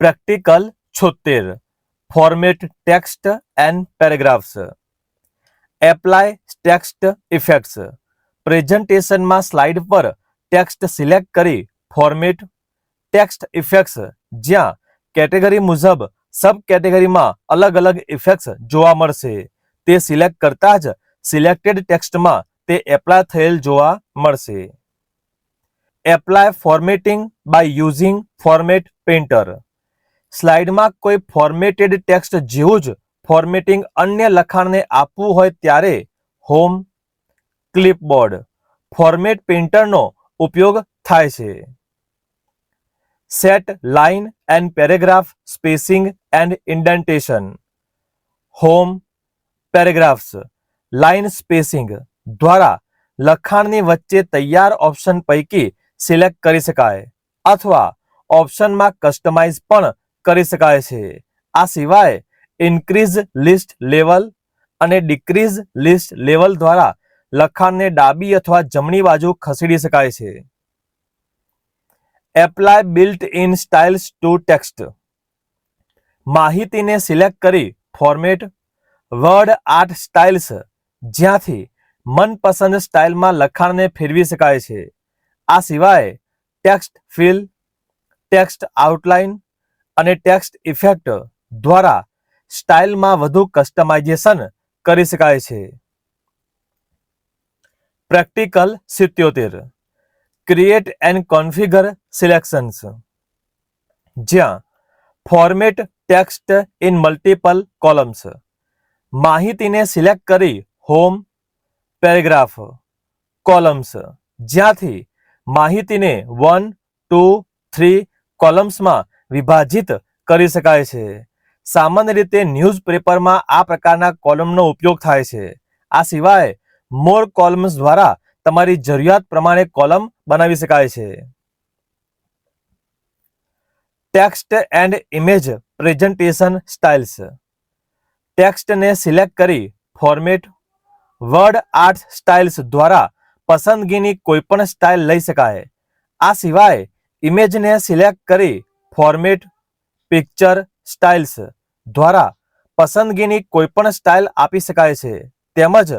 Practical છોતેર format text and paragraphs apply text effects પ્રેઝન્ટેશનમાં slide પર ટેક્સ્ટ સિલેક્ટ કરી ફોર્મેટ ટેક્સ્ટ ઇફેક્ટ્સ જ્યાં કેટેગરી મુજબ સબ કેટેગરીમાં અલગ અલગ ઇફેક્ટ્સ જોવા મળશે. તે સિલેક્ટ કરતા જ સિલેક્ટેડ ટેક્સ્ટમાં તે એપ્લાય થયેલ જોવા મળશે. Apply formatting by using format painter સ્લાઇડમાં કોઈ ફોર્મેટેડ ટેક્સ્ટ જેવું જ ફોર્મેટિંગ અન્ય લખાણને આપવું હોય ત્યારે હોમ ક્લિપબોર્ડ ફોર્મેટ પેઇન્ટરનો ઉપયોગ થાય છે. Set line and paragraph spacing and indentation home paragraphs line spacing દ્વારા લખાણની વચ્ચે તૈયાર ઓપ્શન પૈકી સિલેક્ટ કરી શકાય અથવા ઓપ્શનમાં કસ્ટમાઇઝ પણ કરી શકાય છે. આ સિવાય ઇન્ક્રીઝ લિસ્ટ લેવલ અને ડિક્રીઝ લિસ્ટ લેવલ દ્વારા લખાણને ડાબી અથવા જમણી બાજુ ખસેડી શકાય છે. Apply built in styles to text માહિતીને સિલેક્ટ કરી ફોર્મેટ વર્ડ આર્ટ સ્ટાઇલ્સ જ્યાંથી મનપસંદ સ્ટાઇલમાં લખાણને ફેરવી શકાય છે. આ સિવાય ટેક્સ્ટ ફિલ ટેક્સ્ટ આઉટલાઇન અને ટેક્સ્ટ ઇફેક્ટ દ્વારા સ્ટાઇલમાં વધુ કસ્ટમાઇઝેશન કરી શકાય છે. પ્રેક્ટિકલ સિત્યોતેર. Create and configure selections. જ્યાં format text in multiple columns. માહિતીને સિલેક્ટ કરી હોમ પેરેગ્રાફ કોલમ્સ. જ્યાંથી માહિતીને વન ટુ થ્રી કોલમ્સમાં વિભાજિત કરી શકાય છે. સામાન્ય રીતે ન્યૂઝપેપરમાં આ પ્રકારના કોલમનો ઉપયોગ થાય છે. આ સિવાય મોર કોલમ્સ દ્વારા તમારી જરૂરિયાત પ્રમાણે કોલમ બનાવી શકાય છે. Text and image presentation styles. ટેક્સ્ટને સિલેક્ટ કરી ફોર્મેટ, વર્ડ આર્ટ સ્ટાઇલ્સ દ્વારા પસંદગીની કોઈપણ સ્ટાઇલ લઈ શકાય. આ સિવાય ઇમેજને સિલેક્ટ કરી ફોર્મેટ, પિક્ચર, સ્ટાઇલ્સ દ્વારા પસંદગીની કોઈપણ સ્ટાઇલ આપી શકાય છે. તેમજ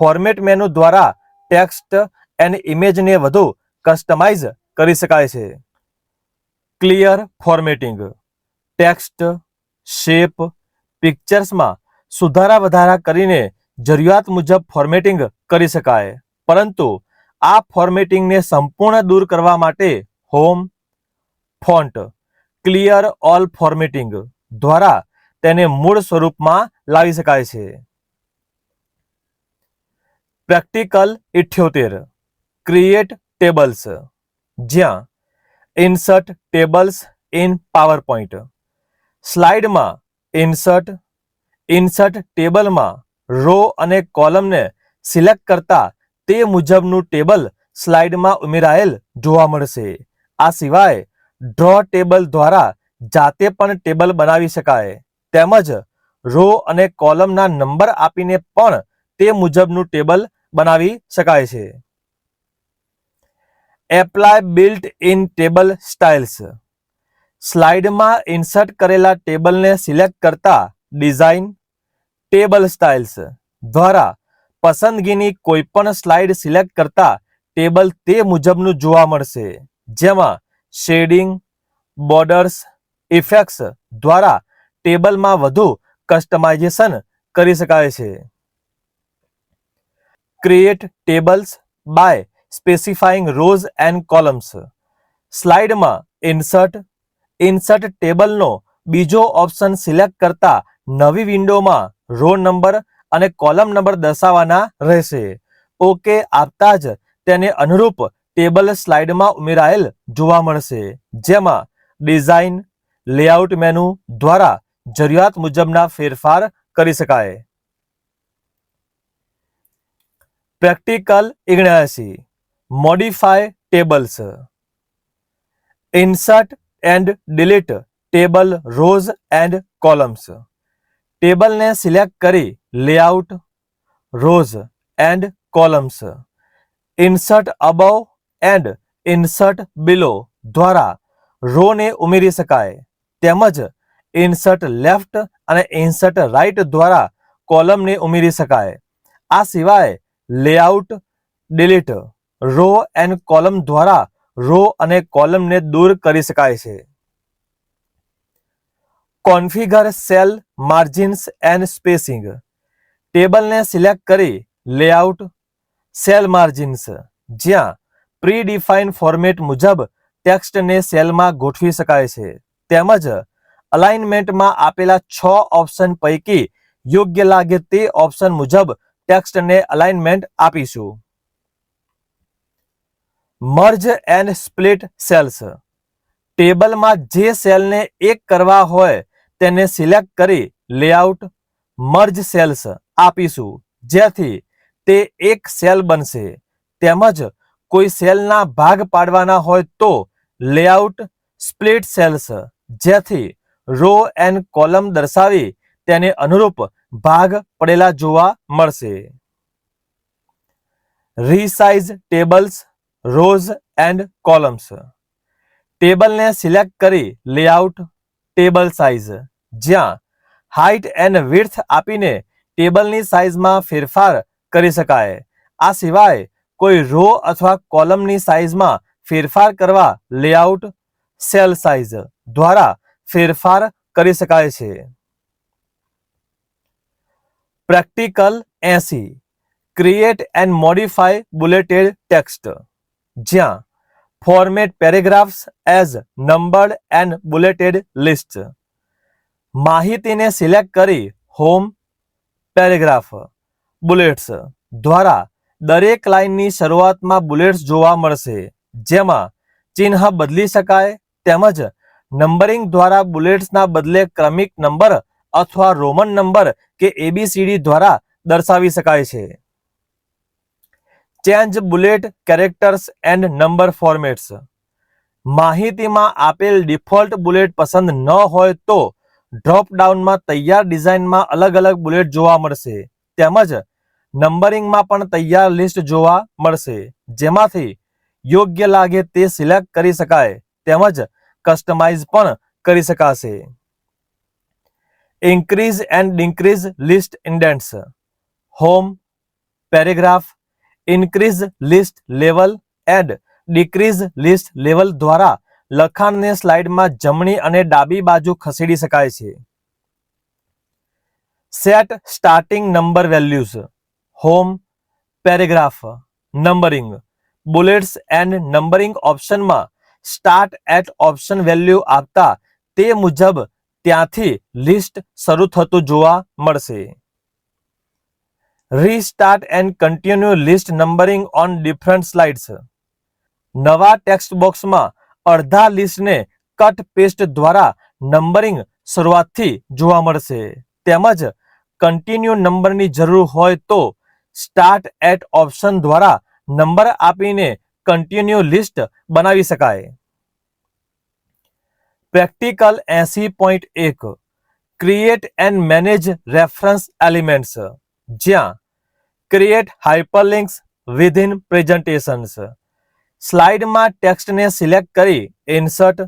ફોર્મેટ મેનુ દ્વારા ટેક્સ્ટ એન્ડ ઇમેજને વધુ કસ્ટમાઇઝ કરી શકાય છે. Clear formatting. ટેક્સ્ટ, શેપ, પિક્ચર્સમાં સુધારા વધારા કરીને જરૂરિયાત મુજબ ફોર્મેટિંગ કરી શકાય. પરંતુ આ ફોર્મેટિંગને સંપૂર્ણ દૂર કરવા માટે home, font clear all formatting દ્વારા તેને મૂળ સ્વરૂપમાં લાવી શકાય છે. પ્રેક્ટિકલ ઇઠ્યોતેર. ક્રિએટ ટેબલ્સ જ્યાં insert tables in PowerPoint સ્લાઇડમાં ઇન્સર્ટ ઇન્સર્ટ ટેબલમાં રો અને કોલમને સિલેક્ટ કરતા તે મુજબનું ટેબલ સ્લાઇડમાં ઉમેરાયેલ જોવા મળશે. આ સિવાય ડ્રો ટેબલ દ્વારા જાતે પણ ટેબલ બનાવી શકાય. તેમજ રો અને કોલમના નંબર આપીને પણ તે મુજબનું ટેબલ બનાવી શકાય છે. Apply built in table styles સ્લાઇડમાં ઇન્સર્ટ કરેલા ટેબલને સિલેક્ટ કરતા ડિઝાઇન ટેબલ સ્ટાઇલ્સ દ્વારા પસંદગીની કોઈપણ સ્લાઇડ સિલેક્ટ કરતા ટેબલ તે મુજબનું જોવા મળશે. જેમાં શેડિંગ, બોર્ડર્સ, ઇફેક્ટ્સ દ્વારા ટેબલમાં વધુ કસ્ટમાઇઝેશન કરી શકાય છે. Create tables by specifying rows and columns. સ્લાઇડમાં ઇન્સર્ટ ઇન્સર્ટ ટેબલનો બીજો ઓપ્શન સિલેક્ટ કરતા નવી વિન્ડોમાં રો નંબર અને કોલમ નંબર દર્શાવવાના રહેશે. ઓકે આપતા જ તેને અનુરૂપ ટેબલ સ્લાઇડમાં ઉમેરાયેલ જોવા મળશે જેમાં ડિઝાઇન, લેઆઉટ મેનુ દ્વારા જરૂરિયાત મુજબના ફેરફાર કરી શકાય. Practical ઇગ્નાસી modify tables. Insert and delete table rows and columns. ટેબલને select કરી layout, rows and columns. Insert above and insert below દ્વારા રોને ઉમેરી શકાય. તેમજ ઇન્સર્ટ લેફ્ટ અને ઇન્સર્ટ રાઇટ દ્વારા કોલમને ઉમેરી શકાય. આ સિવાય layout delete row and column દ્વારા રો અને કોલમને દૂર કરી શકાય છે. Configure cell margins and spacing ટેબલને select કરી લેઆઉટ સેલ માર્જિન્સ જ્યાં પ્રી ડિફાઇન ફોર્મેટ મુજબ ટેક્સ્ટને સેલમાં ગોઠવી શકાય છે. તેમજ અલાઇનમેન્ટમાં આપેલા છ ઓપ્શન પૈકી યોગ્ય લાગે તે ઓપ્શન મુજબ ટેક્સ્ટને અલાઇનમેન્ટ આપીશું. Merge and split cells. ટેબલમાં જે સેલને એક કરવા હોય તેને સિલેક્ટ કરી લેઆઉટ મર્જ સેલ્સ આપીશું, જેથી તે એક સેલ બનશે. તેમજ કોઈ સેલના ભાગ પાડવાના હોય તો લેઆઉટ સ્પ્લિટ સેલ્સ, જેથી રો એન્ડ કોલમ દર્શાવી તેને અનુરૂપ ભાગ પડેલા જોવા મળશે. Resize tables, rows and columns. ટેબલને select કરી લેઆઉટ ટેબલ સાઇઝ, જ્યાં હાઇટ એન્ડ વિડ્થ આપીને ટેબલની સાઇઝમાં ફેરફાર કરી શકાય. આ સિવાય કોઈ રો અથવા કોલમની સાઇઝમાં ફેરફાર કરવા લેઆઉટ સેલ સાઇઝ દ્વારા ફેરફાર કરી શકાય છે. Practical AC. Create and modify bulleted text. જ્યાં format paragraphs as numbered and bulleted list. માહિતીને સિલેક્ટ કરી હોમ પેરેગ્રાફ. બુલેટ્સ દ્વારા દરેક લાઇનની શરૂઆતમાં બુલેટ્સ જોવા મળશે, જેમાં ચિહ્ન બદલી શકાય તેમજ નંબરિંગ દ્વારા બુલેટ્સના બદલે ક્રમિક નંબર અથવા રોમન નંબર કે એબીસીડી દ્વારા દર્શાવી શકાય છે. Change bullet characters and number formats. માહિતીમાં આપેલ ડિફોલ્ટ બુલેટ પસંદ ન હોય તો ડ્રોપ ડાઉનમાં તૈયાર ડિઝાઇનમાં અલગ અલગ બુલેટ જોવા મળશે, તેમજ નંબરિંગમાં પણ તૈયાર લિસ્ટ જોવા મળશે. જેમાંથી યોગ્ય લાગે તે સિલેક્ટ કરી શકાય, તેમજ કસ્ટમાઇઝ પણ કરી શકાશે. Increase and decrease list indents. Home, paragraph, increase list level and decrease list level દ્વારા લખાણને સ્લાઇડમાં જમણી અને ડાબી બાજુ ખસેડી શકાય છે. Set starting number values. Home paragraph, numbering. Bullets and numbering ઓપ્શનમાં start at option value આપતા તે મુજબ ત્યાંથી લિસ્ટ શરૂ થતું જોવા મળશે. Restart and continue list numbering on different slides. નવા ટેક્સ્ટ બોક્સમાં અડધા લિસ્ટને કટ પેસ્ટ દ્વારા નંબરિંગ શરૂઆતથી જોવા મળશે. તેમજ કન્ટિન્યુ નંબરની જરૂર હોય તો સ્ટાર્ટ એટ ઓપ્શન દ્વારા નંબર આપીને કન્ટિન્યુ લિસ્ટ બનાવી શકાય પ્રેક્ટિકલ એસી પોઈન્ટ એક create and manage reference elements જ્યાં ક્રિએટ હાઇપરલિંક્સ વિધિન પ્રેઝન્ટેશન્સ સ્લાઇડમાં ટેક્સ્ટને સિલેક્ટ કરી ઇન્સર્ટ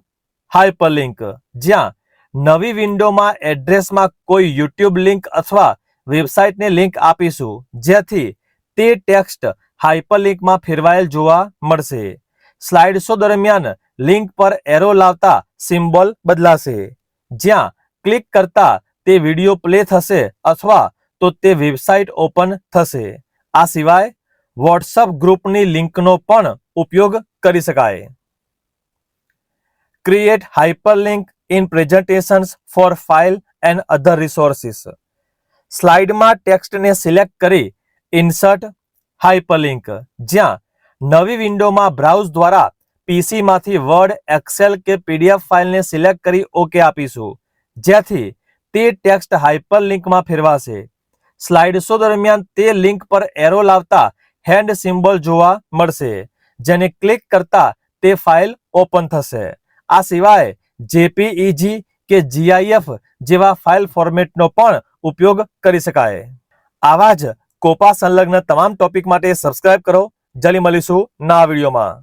હાઇપરલિંક જ્યાં નવી વિન્ડોમાં એડ્રેસમાં કોઈ યુટ્યુબ લિંક અથવા વેબસાઇટને લિંક આપીશું, જેથી તે ટેક્સ્ટ હાઇપરલિંકમાં ફેરવાયેલ જોવા મળશે. સ્લાઇડ શો દરમિયાન લિંક પર એરો લાવતા સિમ્બોલ બદલાશે. જ્યાં ક્લિક કરતા તે વીડિયો પ્લે થશે અથવા તો તે વેબસાઇટ ઓપન થશે. આ સિવાય વોટ્સઅપ ગ્રુપની લિંકનો પણ ઉપયોગ કરી શકાય. Create hyperlink in presentations for file and other resources સ્લાઇડમાં ટેક્સ્ટને સિલેક્ટ કરી ઇન્સર્ટ હાઇપરલિંક. જ્યાં નવી વિન્ડોમાં બ્રાઉઝ દ્વારા પીસીમાંથી વર્ડ, એક્સેલ કે પીડીએફ ફાઇલને સિલેક્ટ કરી ઓકે આપીશું. જેથી તે ટેક્સ્ટ હાઇપરલિંકમાં ફેરવાશે. સ્લાઇડ શો દરમિયાન તે લિંક પર એરો લાવતા હેન્ડ સિમ્બોલ જોવા મળશે, જેને ક્લિક કરતા તે ફાઇલ ઓપન થશે. આ સિવાય જેપીઈજી કે જીઆઈએફ જેવા ફાઇલ ફોર્મેટનો પણ ઉપયોગ કરી શકાય. આવા જ કોપા સંલગ્ન તમામ ટોપિક માટે સબસ્ક્રાઇબ કરો. જલ્દી મળીશું ના વિડીયોમાં.